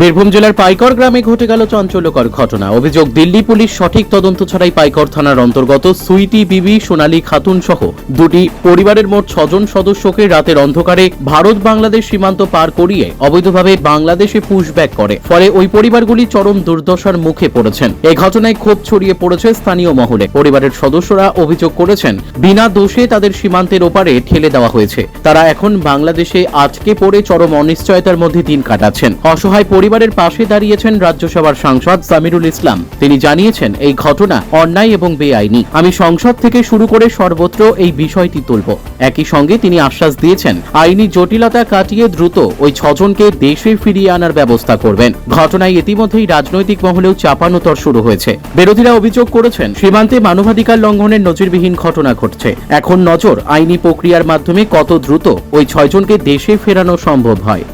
বীরভূম জেলার পাইকর গ্রামে ঘটে গেল চাঞ্চল্যকর ঘটনা। অভিযোগ, দিল্লি পুলিশ সঠিক তদন্ত ছাড়াই পাইকর থানার অন্তর্গত সুইটি বিবি, সোনালী খাতুন সহ দুটি পরিবারের মোট ছজন সদস্যকে রাতের অন্ধকারে ভারত বাংলাদেশ সীমান্ত পার করিয়ে অবৈধভাবে বাংলাদেশে পুশব্যাক করে। ফলে ওই পরিবারগুলি চরম দুর্দশার মুখে পড়েছেন। এই ঘটনায় ক্ষোভ ছড়িয়ে পড়েছে স্থানীয় মহলে। পরিবারের সদস্যরা অভিযোগ করেছেন, বিনা দোষে তাদের সীমান্তের ওপারে ঠেলে দেওয়া হয়েছে। তারা এখন বাংলাদেশে আটকে পড়ে চরম অনিশ্চয়তার মধ্যে দিন কাটাচ্ছেন। অসহায় পরিবারের পাশে দাঁড়িয়েছেন রাজ্যসভার সাংসদ সামিরুল ইসলাম। তিনি জানিয়েছেন, এই ঘটনা অন্যায় এবং বেআইনি। আমি সংসদ থেকে শুরু করে সর্বত্র এই বিষয়টি তুলব। একই সঙ্গে তিনি আশ্বাস দিয়েছেন, আইনি জটিলতা কাটিয়ে দ্রুত ওই ছজনকে দেশে ফিরিয়ে আনার ব্যবস্থা করবেন। ঘটনায় ইতিমধ্যেই রাজনৈতিক মহলেও চাপানোতর শুরু হয়েছে। বিরোধীরা অভিযোগ করেছেন, সীমান্তে মানবাধিকার লঙ্ঘনের নজিরবিহীন ঘটনা ঘটছে। এখন নজর আইনি প্রক্রিয়ার মাধ্যমে কত দ্রুত ওই ছয়জনকে দেশে ফেরানো সম্ভব হয়।